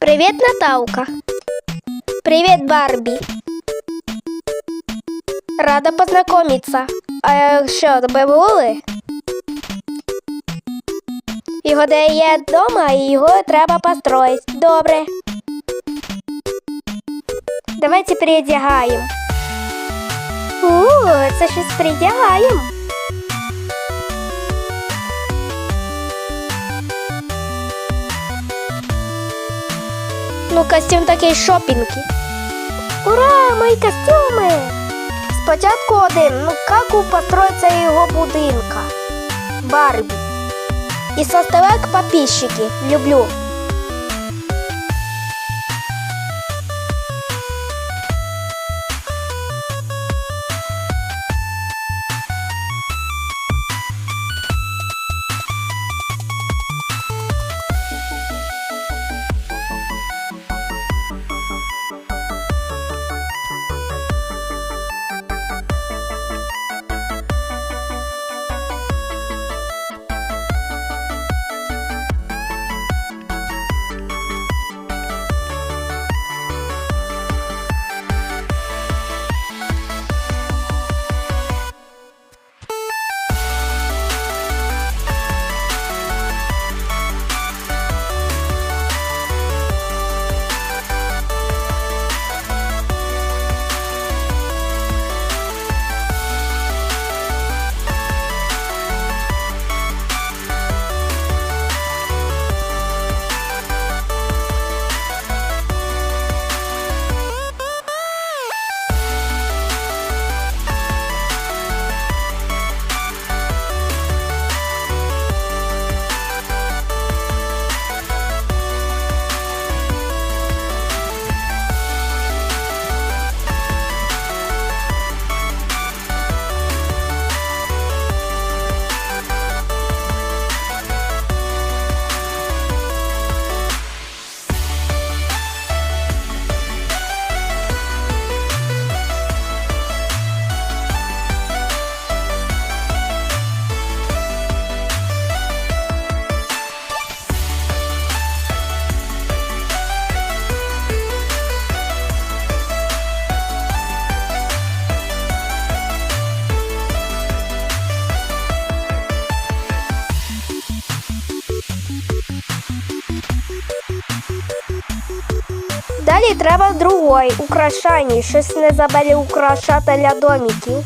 Привет, Наталка. Привет, Барби. Рада познайомитися. А що, тебе були? Його де є вдома, і його треба построїти. Добре. Давайте переодягаємо. У, це щось передягаємо. Ну, костюм такий шопінги. Ура, мої костюми! Спочатку один, ну як построїться його будинка? Барбі. І составляк подписчики. Люблю. Далі треба другой, украшання, щось не забули украшати для домиків.